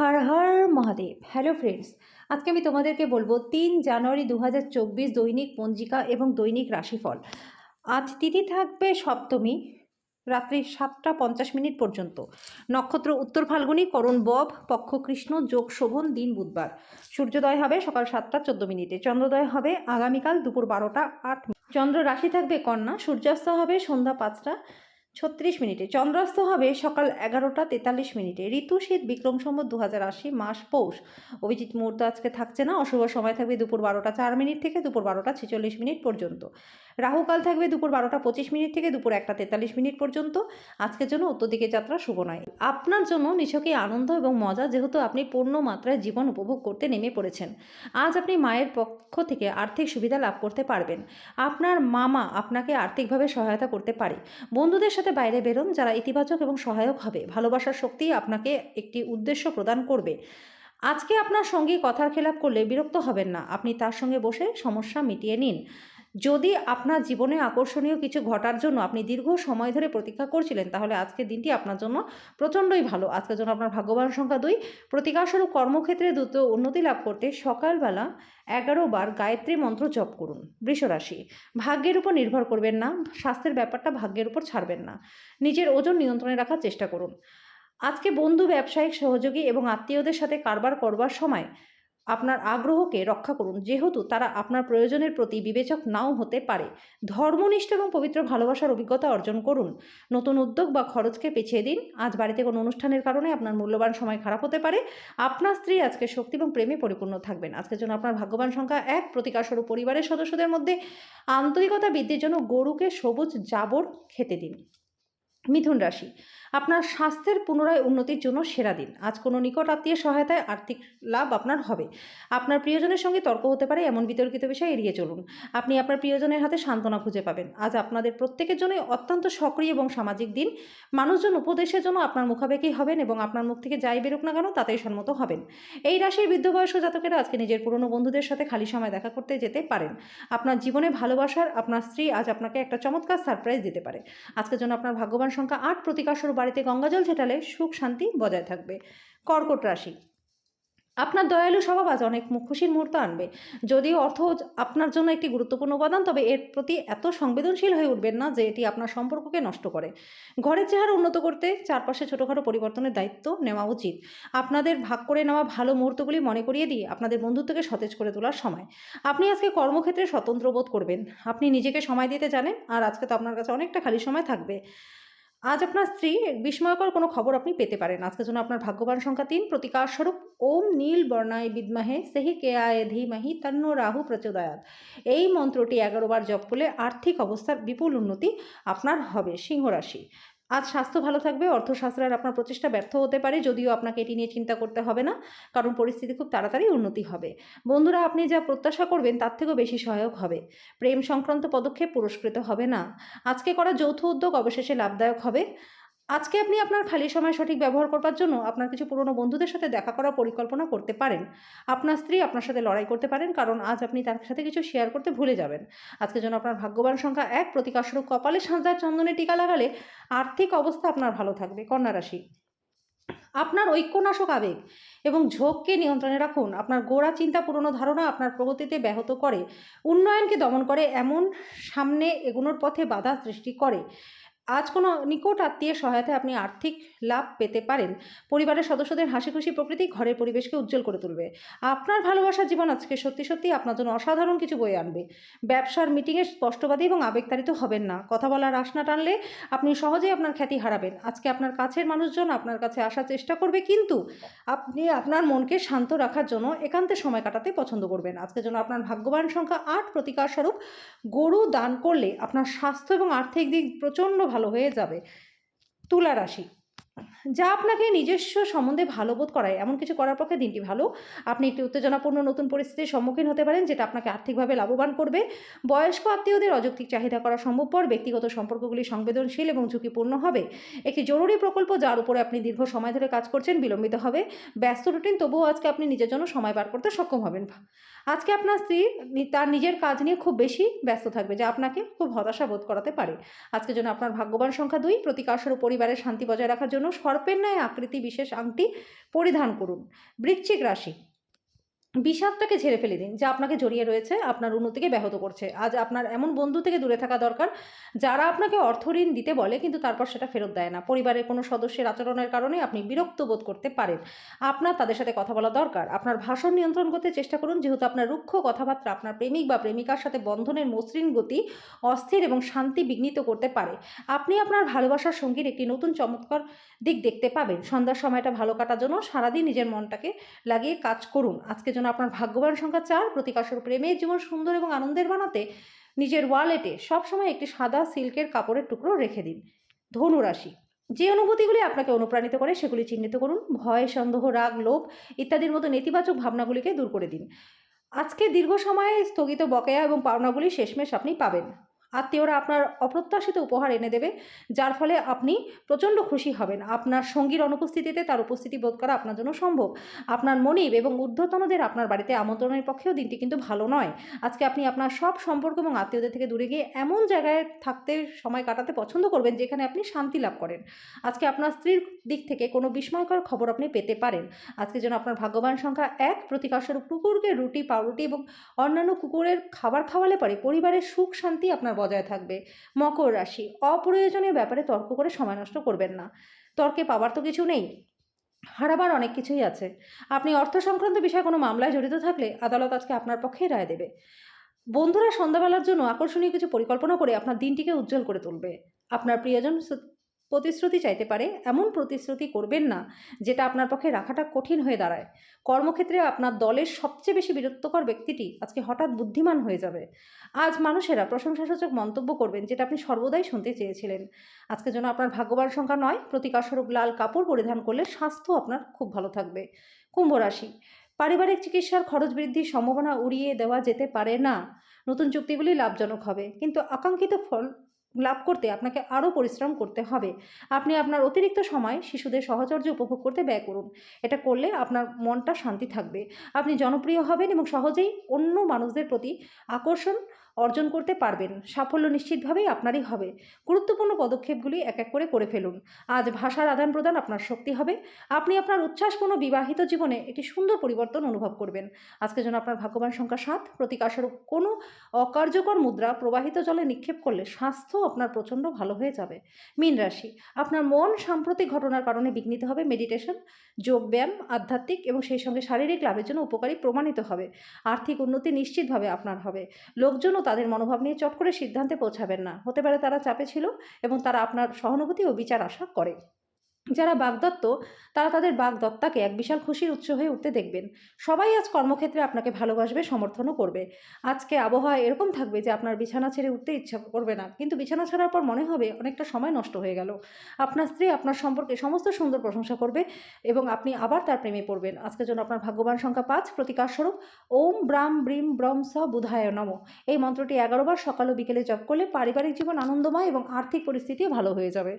হর Har Mahadev. Hello friends আজকে আমি তোমাদেরকে বলব তিন জানুয়ারি দু হাজার চব্বিশ দৈনিক পঞ্জিকা এবং দৈনিক রাশিফল। আজ তিথি থাকবে সপ্তমী, রাত্রি সাতটা পঞ্চাশ মিনিট পর্যন্ত। নক্ষত্র উত্তর ফাল্গুনী, করণ বব পক্ষ কৃষ্ণ যোগ শোভন, দিন বুধবার। সূর্যোদয় হবে সকাল সাতটা চোদ্দ মিনিটে। চন্দ্রোদয় হবে আগামীকাল দুপুর বারোটা আট। চন্দ্র রাশি থাকবে কন্যা, সূর্যাস্ত হবে সন্ধ্যা পাঁচটা। ছত্রিশ মিনিটে। চন্দ্রাস্ত হবে সকাল এগারোটা তেতাল্লিশ মিনিটে। ঋতু শীত বিক্রম সম্বত দু হাজার আশি মাস পৌষ। অভিজিৎ মুহূর্ত আজকে থাকছে না। অশুভ সময় থাকবে দুপুর বারোটা চার মিনিট থেকে দুপুর বারোটা ছেচল্লিশ মিনিট পর্যন্ত। রাহুকাল থাকবে দুপুর বারোটা পঁচিশ মিনিট থেকে দুপুর একটা তেতাল্লিশ মিনিট পর্যন্ত। আজকের জন্য উত্তর দিকে যাত্রা শুভ নয়। আপনার জন্য নিছকই আনন্দ এবং মজা যেহেতু আপনি পূর্ণ মাত্রায় জীবন উপভোগ করতে নেমে পড়েছেন। আজ আপনি মায়ের পক্ষ থেকে আর্থিক সুবিধা লাভ করতে পারবেন। আপনার মামা আপনাকে আর্থিকভাবে সহায়তা করতে পারে। বন্ধুদের সাথে বাইরে বেরোন, যারা ইতিবাচক এবং সহায়ক হবে। ভালোবাসার শক্তি আপনাকে একটি উদ্দেশ্য প্রদান করবে। আজকে আপনার সঙ্গে কথার খেলাপ করলে বিরক্ত হবেন না। আপনি তার সঙ্গে বসে সমস্যা মিটিয়ে নিন। যদি আপনার জীবনে আকর্ষণীয় কিছু ঘটার জন্য আপনি দীর্ঘ সময় ধরে প্রতীক্ষা করছিলেন, তাহলে আজকের দিনটি আপনার জন্য প্রচণ্ডই ভালো। আজকের জন্য আপনার ভাগ্যবান সংখ্যা দুই। প্রতিকারস্বরূপ কর্মক্ষেত্রে দ্রুত উন্নতি লাভ করতে সকালবেলা এগারো বার গায়ত্রী মন্ত্র জপ করুন। বৃষরাশি, ভাগ্যের উপর নির্ভর করবেন না, স্বাস্থ্যের ব্যাপারটা ভাগ্যের উপর ছাড়বেন না। নিজের ওজন নিয়ন্ত্রণে রাখার চেষ্টা করুন। আজকে বন্ধু, ব্যবসায়িক সহযোগী এবং আত্মীয়দের সাথে কারবার করবার সময় আপনার আগ্রহকে রক্ষা করুন। যেহেতু তারা আপনার প্রয়োজনের প্রতি বিবেচক নাও হতে পারে। ধর্মনিষ্ঠ এবং পবিত্র ভালোবাসার অভিজ্ঞতা অর্জন করুন। নতুন উদ্যোগ বা খরচকে পিছিয়ে দিন। আজ বাড়িতে কোনো অনুষ্ঠানের কারণে আপনার মূল্যবান সময় খারাপ হতে পারে। আপনার স্ত্রী আজকে শক্তি এবং প্রেমে পরিপূর্ণ থাকবেন। আজকের জন্য আপনার ভাগ্যবান সংখ্যা এক। প্রতিকারস্বরূপ পরিবারের সদস্যদের মধ্যে আন্তরিকতা বৃদ্ধির জন্য গরুকে সবুজ জাবর খেতে দিন। মিথুন রাশি। আপনার স্বাস্থ্যের পুনরায় উন্নতির জন্য সেরা দিন। আজ কোনো নিকট আত্মীয় সহায়তায় আর্থিক লাভ আপনার হবে। আপনার প্রিয়জনের সঙ্গে তর্ক হতে পারে, এমন বিতর্কিত বিষয় এড়িয়ে চলুন। আপনি আপনার প্রিয়জনের হাতে সান্ত্বনা খুঁজে পাবেন। আজ আপনাদের প্রত্যেকের জন্য অত্যন্ত সক্রিয় এবং সামাজিক দিন। মানুষজন উপদেশের জন্য আপনার মুখাপেক্ষি হবেন এবং আপনার মুখ থেকে যাই বেরোক না কেন, তাতেই সম্মত হবেন। এই রাশির বৃদ্ধ বয়স্ক জাতকেরা আজকে নিজের পুরনো বন্ধুদের সাথে খালি সময় দেখা করতে যেতে পারেন। আপনার জীবনে ভালোবাসার আপনার স্ত্রী আজ আপনাকে একটা চমৎকার সারপ্রাইজ দিতে পারে। আজকের জন্য আপনার ভাগ্যবান সংখ্যা আট প্রতিকারস্বরূপ বাড়িতে গঙ্গাজল ছেটালে সুখ শান্তি বজায় থাকবে। কর্কট রাশি। আপনার দয়ালু স্বভাব আজ অনেক খুশির মুহূর্ত আনবে। যদিও অর্থ আপনার জন্য একটি গুরুত্বপূর্ণ উপাদান, তবে এর প্রতি এত সংবেদনশীল হয়ে উঠবেন না যে এটি আপনার সম্পর্ককে নষ্ট করে। ঘরের চেহারা উন্নত করতে চারপাশে ছোটোখাটো পরিবর্তনের দায়িত্ব নেওয়া উচিত। আপনাদের ভাগ করে নেওয়া ভালো মুহূর্তগুলি মনে করিয়ে দিয়ে আপনাদের বন্ধুত্বকে সতেজ করে তোলার সময়। আপনি আজকে কর্মক্ষেত্রে স্বতন্ত্র বোধ করবেন। আপনি নিজেকে সময় দিতে জানেন, আর আজকে তো আপনার কাছে অনেকটা খালি সময় থাকবে। আজ আপনার স্ত্রী বিস্ময়কর কোনো খবর আপনি পেতে পারেন। আজকের জন্য আপনার ভাগ্যবান সংখ্যা তিন। প্রতিকার স্বরূপ, ওম নীল বর্ণায় বিদমাহে, সেহি কে আয় ধীমাহি তন্ন রাহু প্রচোদয়াত। এই মন্ত্রটি এগারোবার জপ করলে আর্থিক অবস্থার বিপুল উন্নতি আপনার হবে। সিংহ রাশি। আজ স্বাস্থ্য ভালো থাকবে অর্থ অর্থশাস্ত্রের আপনার প্রচেষ্টা ব্যর্থ হতে পারে, যদিও আপনাকে এটি নিয়ে চিন্তা করতে হবে না, কারণ পরিস্থিতি খুব তাড়াতাড়ি উন্নতি হবে। বন্ধুরা, আপনি যা প্রত্যাশা করবেন তার থেকেও বেশি সহায়ক হবে। প্রেম সংক্রান্ত পদক্ষেপ পুরস্কৃত হবে না। আজকে করা যৌথ উদ্যোগ অবশেষে লাভদায়ক হবে। আজকে আপনি আপনার খালি সময় সঠিক ব্যবহার করবার জন্য আপনার কিছু পুরনো বন্ধুদের সাথে দেখা করার পরিকল্পনা করতে পারেন। আপনার স্ত্রী আপনার সাথে লড়াই করতে পারেন, কারণ আজ আপনি তার সাথে কিছু শেয়ার করতে ভুলে যাবেন। আজকের জন্য আপনার ভাগ্যবান সংখ্যা এক, প্রতিকারস্বরূপ কপালে সাঁজার চন্দনে টিকা লাগালে আর্থিক অবস্থা আপনার ভালো থাকবে, কন্যা রাশি। আপনার ঐক্যনাশক আবেগ এবং ঝোঁককে নিয়ন্ত্রণে রাখুন। আপনার গোড়া চিন্তা, পুরনো ধারণা আপনার প্রগতিতে ব্যাহত করে। উন্নয়নকে দমন করে এমন সামনে এগোনোর পথে বাধা সৃষ্টি করে। আজ কোনো নিকট আত্মীয় সহায়তায় আপনি আর্থিক লাভ পেতে পারেন। পরিবারের সদস্যদের হাসি খুশি প্রকৃতি ঘরের পরিবেশকে উজ্জ্বল করে তুলবে। আপনার ভালোবাসার জীবন আজকে সত্যি সত্যি আপনার জন্য অসাধারণ কিছু বয়ে আনবে। ব্যবসার মিটিংয়ে স্পষ্টবাদী এবং আবেগতাড়িত হবেন না। কথা বলার আশ না টানলে আপনি সহজেই আপনার খ্যাতি হারাবেন। আজকে আপনার কাছের মানুষজন আপনার কাছে আসার চেষ্টা করবে, কিন্তু আপনি আপনার মনকে শান্ত রাখার জন্য একান্তে সময় কাটাতে পছন্দ করবেন। আজকের জন্য আপনার ভাগ্যবান সংখ্যা আট প্রতিকার স্বরূপ গরু দান করলে আপনার স্বাস্থ্য এবং আর্থিক দিক প্রচণ্ড ভালো হয়ে যাবে। তুলা রাশি। যা আপনাকে নিজস্ব সম্বন্ধে ভালো বোধ করায়, এমন কিছু করার পক্ষে দিনটি ভালো। আপনি একটি উত্তেজনাপূর্ণ নতুন পরিস্থিতির সম্মুখীন হতে পারেন, যেটা আপনাকে আর্থিকভাবে লাভবান করবে। বয়স্ক আত্মীয়দের অযৌক্তিক চাহিদা করা সম্ভবপর ব্যক্তিগত সম্পর্কগুলি সংবেদনশীল এবং ঝুঁকিপূর্ণ হবে। একটি জরুরি প্রকল্প যার উপরে আপনি দীর্ঘ সময় ধরে কাজ করছেন বিলম্বিত হবে। ব্যস্ত রুটিন, তবুও আজকে আপনি নিজের জন্য সময় বার করতে সক্ষম হবেন। আজকে আপনার স্ত্রী তার নিজের কাজ নিয়ে খুব বেশি ব্যস্ত থাকবে, যা আপনাকে খুব হতাশা বোধ করাতে পারে। আজকের জন্য আপনার ভাগ্যবান সংখ্যা দুই। প্রতিকারস্বরূপ পরিবারের শান্তি বজায় রাখার জন্য সর্পের ন্যায় আকৃতি বিশেষ আংটি পরিধান করুন। বৃশ্চিক রাশি বিষাদটাকে ঝেড়ে ফেলে দিন, যা আপনাকে জড়িয়ে রয়েছে, আপনার উন্নতিকে ব্যাহত করছে। আজ আপনার এমন বন্ধু থেকে দূরে থাকা দরকার, যারা আপনাকে অর্থ ঋণ দিতে বলে, কিন্তু তারপর সেটা ফেরত দেয় না। পরিবারের কোনো সদস্যের আচরণের কারণে আপনি বিরক্ত বোধ করতে পারেন। আপনার তাদের সাথে কথা বলা দরকার। আপনার ভাষণ নিয়ন্ত্রণ করতে চেষ্টা করুন, যেহেতু আপনার রুক্ষ কথাবার্তা আপনার প্রেমিক বা প্রেমিকার সাথে বন্ধনের মসৃণ গতি অস্থির এবং শান্তি বিঘ্নিত করতে পারে। আপনি আপনার ভালোবাসার সঙ্গীর একটি নতুন চমৎকার দিক দেখতে পাবেন। সন্ধ্যার সময়টা ভালো কাটার জন্য সারাদিন নিজের মনটাকে লাগিয়ে কাজ করুন। আজকে যেন আপনার ভাগ্যবান সংখ্যা চার প্রতিকাশর প্রেমের জীবন সুন্দর এবং আনন্দের বানাতে নিজের ওয়ালেটে সবসময় একটি সাদা সিল্কের কাপড়ের টুকরো রেখে দিন। ধনুরাশি, যে অনুভূতিগুলি আপনাকে অনুপ্রাণিত করে সেগুলি চিহ্নিত করুন। ভয়, সন্দেহ, রাগ, লোভ ইত্যাদির মতো নেতিবাচক ভাবনাগুলিকে দূর করে দিন। আজকে দীর্ঘ সময়ে স্থগিত বকেয়া এবং পাওনাগুলি শেষমেশ আপনি পাবেন। আত্মীয়রা আপনার অপ্রত্যাশিত উপহার এনে দেবে, যার ফলে আপনি প্রচণ্ড খুশি হবেন। আপনার সঙ্গীর অনুপস্থিতিতে তার উপস্থিতি বোধ করা আপনার জন্য সম্ভব। আপনার মনিব এবং ঊর্ধ্বতনদের আপনার বাড়িতে আমন্ত্রণের পক্ষেও দিনটি কিন্তু ভালো নয়। আজকে আপনি আপনার সব সম্পর্ক এবং আত্মীয়দের থেকে দূরে গিয়ে এমন জায়গায় থাকতে সময় কাটাতে পছন্দ করবেন, যেখানে আপনি শান্তি লাভ করেন। আজকে আপনার স্ত্রীর দিক থেকে কোনো বিস্ময়কর খবর আপনি পেতে পারেন। আজকে যেন আপনার ভাগ্যবান সংখ্যা এক প্রতিকাশস্বরূপ কুকুরকে রুটি, পাউরুটি এবং অন্যান্য কুকুরের খাবার খাওয়ালে পরে পরিবারের সুখ শান্তি আপনার বজায় থাকবে। মকর রাশি, অপ্রয়োজনীয় ব্যাপারে তর্ক করে সময় নষ্ট করবেন না। তর্কে পাওয়ার তো কিছু নেই। হারাবার অনেক কিছুই আছে। আপনি অর্থ সংক্রান্ত বিষয়ে কোনো মামলায় জড়িত থাকলে আদালত আজকে আপনার পক্ষেই রায় দেবে। বন্ধুরা সন্ধ্যাবেলার জন্য আকর্ষণীয় কিছু পরিকল্পনা করে আপনার দিনটিকে উজ্জ্বল করে তুলবে। আপনার প্রিয়জন প্রতিশ্রুতি চাইতে পারে, এমন প্রতিশ্রুতি করবেন না যেটা আপনার পক্ষে রাখাটা কঠিন হয়ে দাঁড়ায়। কর্মক্ষেত্রে আপনার দলের সবচেয়ে বেশি বিরক্তকর ব্যক্তিটি আজকে হঠাৎ বুদ্ধিমান হয়ে যাবে। আজ মানুষেরা প্রশংসাসূচক মন্তব্য করবেন যেটা আপনি সর্বদাই শুনতে চেয়েছিলেন। আজকে যেন আপনার ভাগ্যবান সংখ্যা নয় প্রতিকারস্বরূপ লাল কাপড় পরিধান করলে স্বাস্থ্য আপনার খুব ভালো থাকবে। কুম্ভ রাশি, পারিবারিক চিকিৎসার খরচ বৃদ্ধির সম্ভাবনা উড়িয়ে দেওয়া যেতে পারে না। নতুন চুক্তিগুলি লাভজনক হবে, কিন্তু আকাঙ্ক্ষিত ফল লাভ করতে আপনাকে আরও পরিশ্রম করতে হবে। আপনি আপনার অতিরিক্ত সময় শিশুদের সহচর্য উপভোগ করতে ব্যয় করুন। এটা করলে আপনার মনটা শান্তি থাকবে। আপনি জনপ্রিয় হবেন এবং সহজেই অন্য মানুষদের প্রতি আকর্ষণ অর্জন করতে পারবেন। সাফল্য নিশ্চিতভাবেই আপনারই হবে। গুরুত্বপূর্ণ পদক্ষেপগুলি এক এক করে করে ফেলুন। আজ ভাষার আদান প্রদান আপনার শক্তি হবে। আপনি আপনার উচ্ছ্বাসপূর্ণ বিবাহিত জীবনে একটি সুন্দর পরিবর্তন অনুভব করবেন। আজকে যেন আপনার ভাগ্যবান সংখ্যা সাত প্রতিকারস্বরূপ কোনো অকার্যকর মুদ্রা প্রবাহিত জলে নিক্ষেপ করলে স্বাস্থ্য আপনার প্রচণ্ড ভালো হয়ে যাবে। মীন রাশি, আপনার মন সাম্প্রতিক ঘটনার কারণে বিঘ্নিত হবে। মেডিটেশন যোগব্যায়াম আধ্যাত্মিক এবং সেই সঙ্গে শারীরিক লাভের জন্য উপকারী প্রমাণিত হবে। আর্থিক উন্নতি নিশ্চিতভাবে আপনার হবে। লোকজনও তাদের মনোভাব নিয়ে চট করে সিদ্ধান্তে পৌঁছাবেন না। হতে পারে তারা চাপে ছিল এবং তারা আপনার সহানুভূতি ও বিচার আশা করে। যারা বাগদত্ত, তারা তাদের বাগদত্তাকে এক বিশাল খুশির উৎস হয়ে উঠতে দেখবেন। সবাই আজ কর্মক্ষেত্রে আপনাকে ভালোবাসবে, সমর্থনও করবে। আজকে আবহাওয়া এরকম থাকবে যে আপনার বিছানা ছেড়ে উঠতে ইচ্ছা করবে না। কিন্তু বিছানা ছাড়ার পর মনে হবে অনেকটা সময় নষ্ট হয়ে গেল। আপনার স্ত্রী আপনার সম্পর্কে সমস্ত সুন্দর প্রশংসা করবে এবং আপনি আবার তার প্রেমে পড়বেন। আজকের জন্য আপনার ভাগ্যবান সংখ্যা পাঁচ। প্রতিকারস্বরূপ ওম ব্রাম ব্রিম ব্রম স বুধায় নম। এই মন্ত্রটি এগারোবার সকাল ও বিকেলে জপ করলে পারিবারিক জীবন আনন্দময় এবং আর্থিক পরিস্থিতিও ভালো হয়ে যাবে।